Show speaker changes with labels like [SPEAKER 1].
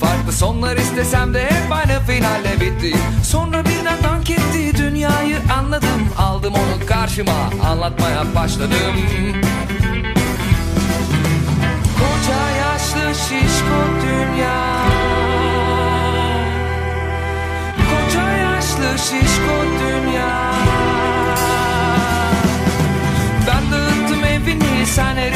[SPEAKER 1] Farklı sonlar istesem de hep aynı finalle bitti. Sonra birden dank etti dünyayı anladım. Aldım onu karşıma anlatmaya başladım. Koca yaşlı şişko dünya. Koca yaşlı şişko dünya. Ben dağıttım evini sen erittin